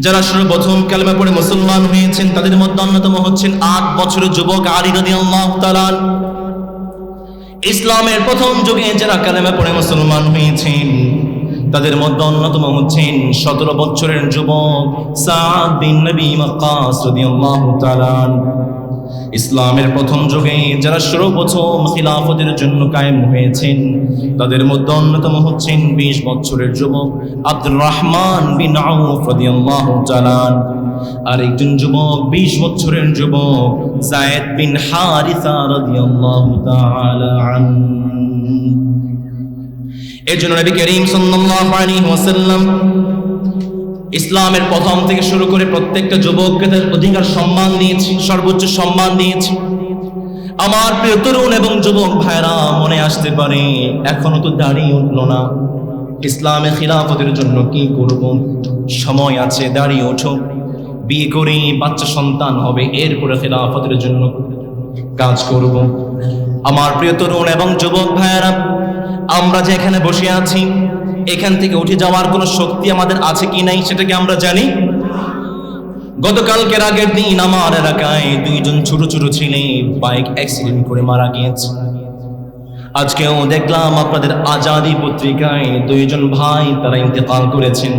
যারা সর্বপ্রথম কালেমা পড়ে মুসলমান হয়েছেন, তাদের মধ্যে অন্যতম হচ্ছেন আট বছরের যুবক আলী রাদিয়াল্লাহু তাআলা ইসলামের প্রথম যুগে যারা কালেমা পড়ে মুসলমান হয়েছেন তাদের মধ্যে অন্যতম হচ্ছেন সতেরো বছরের যুবক সাদ বিন নবী ওয়াক্কাস রাদিয়াল্লাহু তাআলা ইসলামের প্রথম যুগে যারা সর্বপ্রথম খিলাফতের জন্য কায়েম হয়েছেন, তাদের মধ্যে অন্যতম হচ্ছেন বিশ বছরের যুবক আব্দুর রহমান বিন আউফ রাদিয়াল্লাহু তাআলা আর একজন যুবক বিশ বছরের যুবক জায়েদ বিন হারিসা রাদিয়াল্লাহু তাআলা আনহু। এর জন্য নবী করিম ইসলামের প্রথম থেকে শুরু করে প্রত্যেকটা যুবককে তার অধিকার সম্মান দিয়েছি, সর্বোচ্চ সম্মান দিয়েছি। আমার প্রিয় তরুণ এবং যুবক ভাইরা মনে আসতে পারে, এখনও তো দাঁড়িয়ে উঠল না। ইসলামে খিলাফতের জন্য কি করব? সময় আছে, দাঁড়িয়ে ওঠো। বিয়ে করে বাচ্চা সন্তান হবে, এরপরে খিলাফতের জন্য কাজ করব। আমার প্রিয় তরুণ এবং যুবক ভাইয়েরা আমরা যে এখানে বসে আছি, এখান থেকে উঠে যাওয়ার কোনো শক্তি আমাদের আছে কি নাই সেটা কি আমরা জানি? গতকালকের আগের দিন আমার এলাকায় দুইজন ছোট ছোট ছেলে বাইক অ্যাক্সিডেন্ট করে মারা গিয়েছে। আজকেও দেখলাম আপনাদের আজাদি পত্রিকায় দুইজন ভাই তারা ইন্তেকাল করেছেন।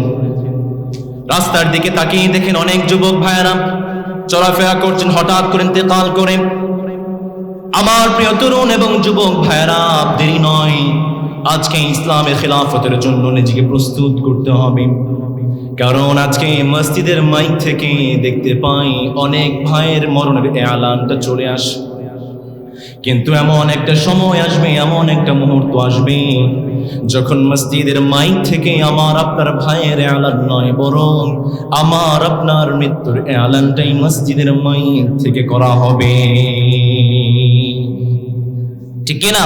রাস্তার দিকে তাকিয়ে দেখেন অনেক যুবক ভাইয়েরা চলাফেরা করছেন, হঠাৎ করে ইন্তেকাল করে। আমার প্রিয় তরুণ এবং যুবক ভাইয়েরা, দেরি নয়। আজকে ইসলামের খেলাফতের জন্য নিজেকে প্রস্তুত করতে হবে। কারণ আজকে মসজিদের মাইক থেকে দেখতে পাই অনেক ভাইয়ের মরণের এলানটা চলে আসে। কিন্তু এমন একটা সময় আসবে, এমন একটা মুহূর্ত আসবে যখন মসজিদের মাইক থেকে আমার আপনার ভাইয়ের এলান নয়, বরং আমার আপনার মৃত্যুর এলানটাই মসজিদের মাইক থেকে করা হবে। ঠিক কিনা?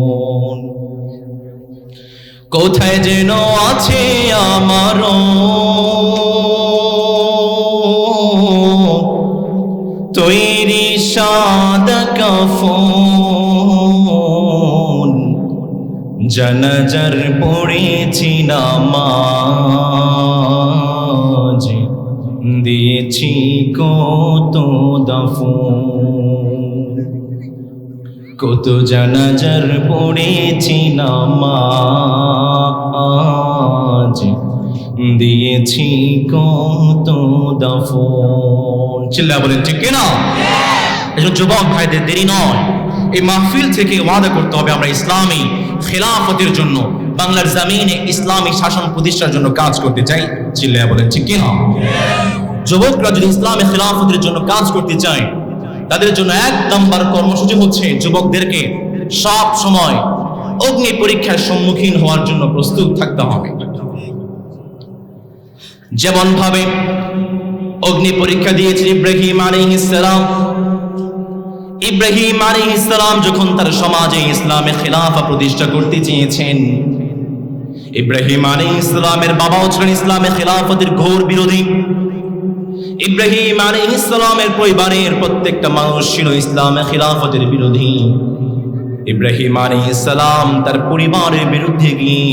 কোথায় যেন আছে আমার তৈরি সাদা কাফন জানাজার পড়েছি নামাজ দিয়েছি কত দফন। কত জানাজার পড়েছি নামাজ। দিয়েছি কত দফন। চিল্লা বলেন ঠিক কিনা? এই জন্য যুবক ভাইদের দেরি নয়। এই মাহফিল থেকে ওয়াদা করতে হবে আমরা ইসলামী খেলাফতের জন্য বাংলার জামিনে ইসলামী শাসন প্রতিষ্ঠার জন্য কাজ করতে চাই। চিল্লা বলেন ঠিক কিনা? যুবকরা যদি ইসলামী খেলাফতের জন্য কাজ করতে চায় তাদের জন্য এক নাম্বার কর্মসূচি হচ্ছে যুবকদেরকে সব সময় অগ্নি পরীক্ষার সম্মুখীন হওয়ার জন্য প্রস্তুত থাকতে হবে। যেমন ভাবে অগ্নি পরীক্ষা দিয়েছেন ইব্রাহিম আলাইহিস সালাম, ইব্রাহিম আলাইহিস ইসলাম যখন তার সমাজে ইসলামে খেলাফা প্রতিষ্ঠা করতে চেয়েছেন, ইব্রাহিম আলাইহিস ইসলামের বাবাও ছিলেন ইসলামে খেলাফতের ঘোর বিরোধী। ইব্রাহিম আলাইহিস ইসলামের পরিবারের প্রত্যেকটা মানুষ ছিল ইসলামে খিলাফতের বিরোধী। ইব্রাহিম আলাইহিস সালাম তার পরিবারের বিরুদ্ধে গিয়ে,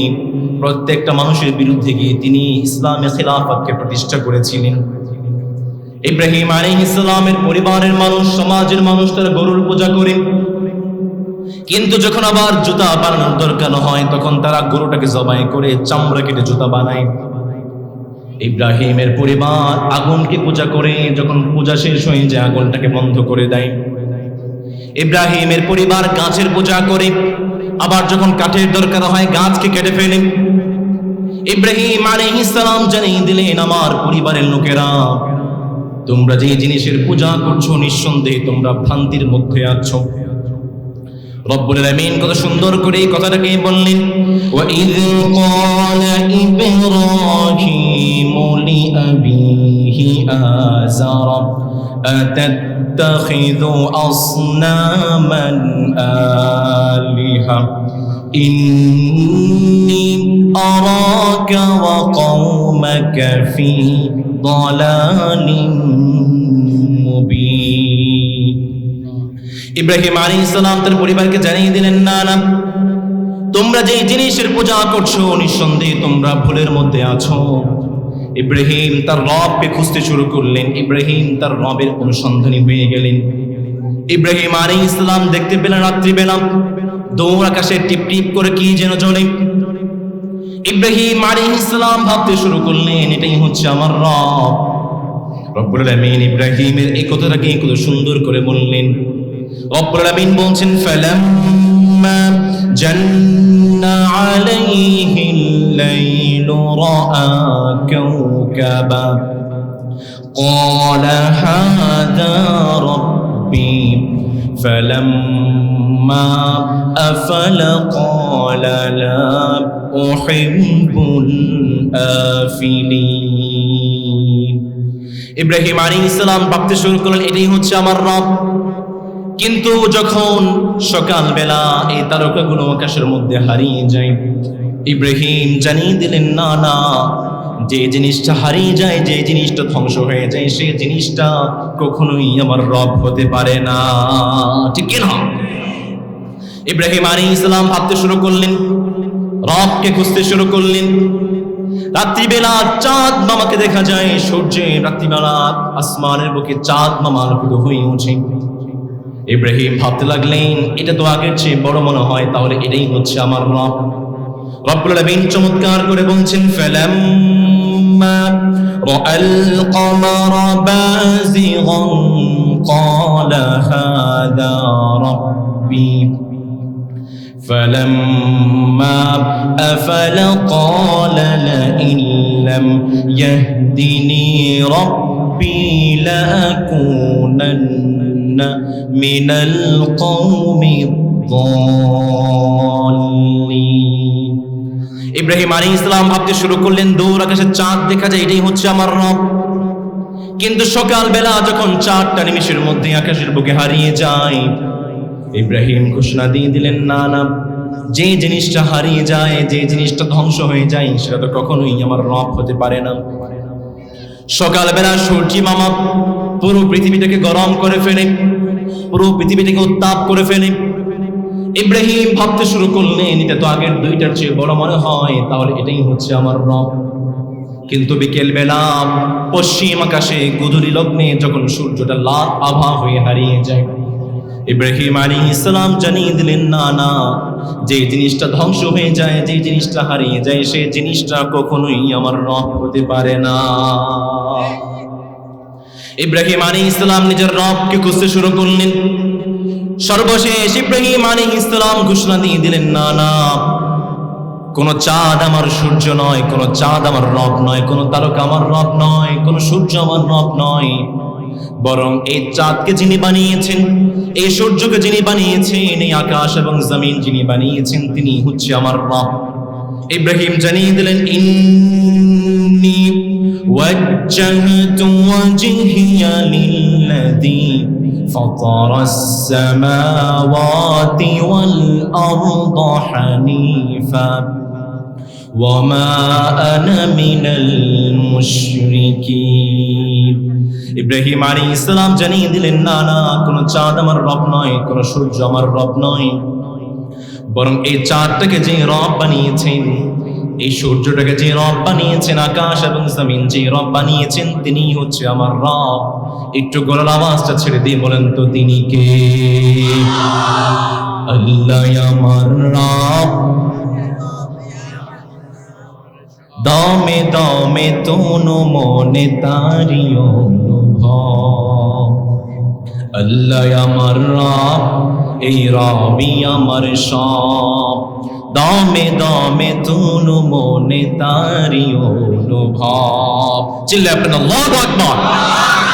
প্রত্যেকটা মানুষের বিরুদ্ধে গিয়ে তিনি ইসলামে খিলাফতকে প্রতিষ্ঠা করেছিলেন। ইব্রাহিম আলাইহিস সালামের পরিবারের মানুষ, সমাজের মানুষ তারা গরুর পূজা করে। কিন্তু যখন আবার জুতা বানানোর দরকার হয়, তখন তারা গরুটাকে জবাই করে চামড়া কেটে জুতা বানায়। ইব্রাহিমের পরিবার আগুনকে পূজা করে, যখন পূজা শেষ হয়ে যায়, আগুনটাকে বন্ধ করে দেয়। ইব্রাহিমের পরিবার গাছের পূজা করে, আবার যখন কাঠের দরকার হয়, গাছকে কেটে ফেলে। ইব্রাহিম আলাইহিস সালাম জানিয়ে দিলেন, আমার পরিবারের লোকেরা, তোমরা যে জিনিসের পূজা করছ, নিঃসন্দেহে তোমরা ভ্রান্তির মধ্যে আছো। রব্বুল আলামিন কত সুন্দর করে এই কথাটাকে বললেন وإذ قال إبراهيم لأبيه آزر أتتخذ أصناما آلهة إني أراك وقومك في ضلال مبين ইব্রাহিম আলী ইসলাম তার পরিবারকে জানিয়ে দিলেন, না না, তোমরা যে জিনিসের পূজা করছ, নিঃসন্দেহে তোমরা ভুলের মধ্যে আছো। ইব্রাহিম তার রবকে খুঁজতে শুরু করলেন। ইব্রাহিম তার রবের অনুসন্ধানী হয়ে গেলেন। ইব্রাহিম আলী ইসলাম দেখতে পেলেন রাত্রিবেলা। দৌড় আকাশে টিপ টিপ করে কি যেন জ্বলে। ইব্রাহিম আলী ইসলাম ভাবতে শুরু করলেন, এটাই হচ্ছে আমার রব। রব্বুল আলামিন ইব্রাহিমের এই কথাটাকে কত সুন্দর করে বললেন। রব্বুল আলামিন বলছেন ফালাম্মা জান্না আলাইহিল লাইলু রাআ কাওকাবা قال هذا ربي فلما أفل قال لا أحب الآفلين ইব্রাহিম আলী ইসলাম ভাবতে শুরু করলেন এটাই হচ্ছে আমার রব কিন্তু যখন সকালবেলা এই তারকাগুলো আকাশের মধ্যে হারিয়ে যায়, ইব্রাহিম জানিয়ে দিলেন, না না, যে জিনিসটা হারিয়ে যায়, যে জিনিসটা ধ্বংস হয়ে যায় সেই জিনিসটা কখনোই আমার রব হতে পারে না। ঠিক কিনা ইব্রাহিম আলী ইসলাম ভাবতে শুরু করলেন, রবকে খুঁজতে শুরু করলেন। রাত্রিবেলা চাঁদ মামাকে দেখা যায় সূর্যে রাত্রিবেলা আসমানের বুকে চাঁদ মামা আলোকিত হয়ে ওঠে ইব্রাহিম ভাবতে লাগলেন এটা তো আগের চেয়ে বড় মনে হয় তাহলে এটাই হচ্ছে আমার রব রব্বুল আলামিন চমৎকার করে বলছেন ফালাম্মা রাআল কমারা বাযিগান ক্বালা হাদা রাব্বি فلما أفل قال لئن لم يهدني ربي لأكونن من القوم الضالين ইব্রাহিম আলী ইসলাম ভাবতে শুরু করলেন দূর আকাশে চাঁদ দেখা যায় এটাই হচ্ছে আমার রব কিন্তু সকালবেলা যখন চাঁদটা নিমিষের মধ্যে আকাশের বুকে হারিয়ে যায় ইব্রাহিম ঘোষণা দিয়ে দিলেন না না যে জিনিসটা হারিয়ে যায় যে জিনিসটা ধ্বংস হয়ে যায় সেটা তো কখনোই আমার রব হতে পারে না সকালবেলা সূর্যি মামা পুরো পৃথিবীটাকে গরম করে ফেলে, পুরো পৃথিবীটাকে উত্তাপ করে ফেলে। ইব্রাহিম ভাবতে শুরু করলেন, এটা তো আগের দুইটার চেয়ে বড় মনে হয়, তাহলে এটাই হচ্ছে আমার রব। কিন্তু বিকেল বেলা পশ্চিম আকাশে গুধুরি লগ্নে যখন সূর্যটা লাল আভা হয়ে হারিয়ে যায়, ইব্রাহিম আলী ইসলাম জানিয়ে দিলেন, না না, যে জিনিসটা ধ্বংস হয়ে যায়, যে জিনিসটা হারিয়ে যায় সেই জিনিসটা কখনোই আমার রব হতে পারে না। ইব্রাহিম আলী ইসলাম নিজের রবকে খুঁজতে শুরু করলেন। সর্বশেষ ইব্রাহিম আলী ইসলাম ঘোষণা দিয়ে দিলেন, না না, কোন চাঁদ আমার সূর্য নয়, কোন চাঁদ আমার রব নয়, কোন তারকা আমার রব নয়, কোন সূর্য আমার রব নয়। বরং এই চাঁদকে যিনি বানিয়েছেন, এই সূর্যকে যিনি বানিয়েছেন, এই আকাশ এবং জমিন যিনি বানিয়েছেন, তিনি হচ্ছে আমার রব। ইব্রাহিম জানিয়ে দিলেন, ইন্নি وجهت وجهي للذي فطر السماوات والأرض حنيفا وما أنا من المشركين ইব্রাহিম আলী ইসলাম জানিয়ে দিলেন না না কোনো চাঁদ আমার রব নয় কোনো সূর্য আমার রব নয় বরং এই চাঁদটাকে যে রব বানিয়েছেন এই সূর্যটাকে যে রব বানিয়েছেন আকাশ এবং জমিন, যে রব বানিয়েছেন তিনি হচ্ছে আমার রব। একটু গলার আওয়াজটা ছেড়ে দিয়ে বলেন তো তিনি কে? আল্লাহ আমার রব। দমে দমে তোনো মনে তারি অনুভব। আল্লাহ আমার রব, এই রবি আমার সব। দমে দমে তুনু মনে তারি অনুভব। চিল্লে আপনার লগ আকবার।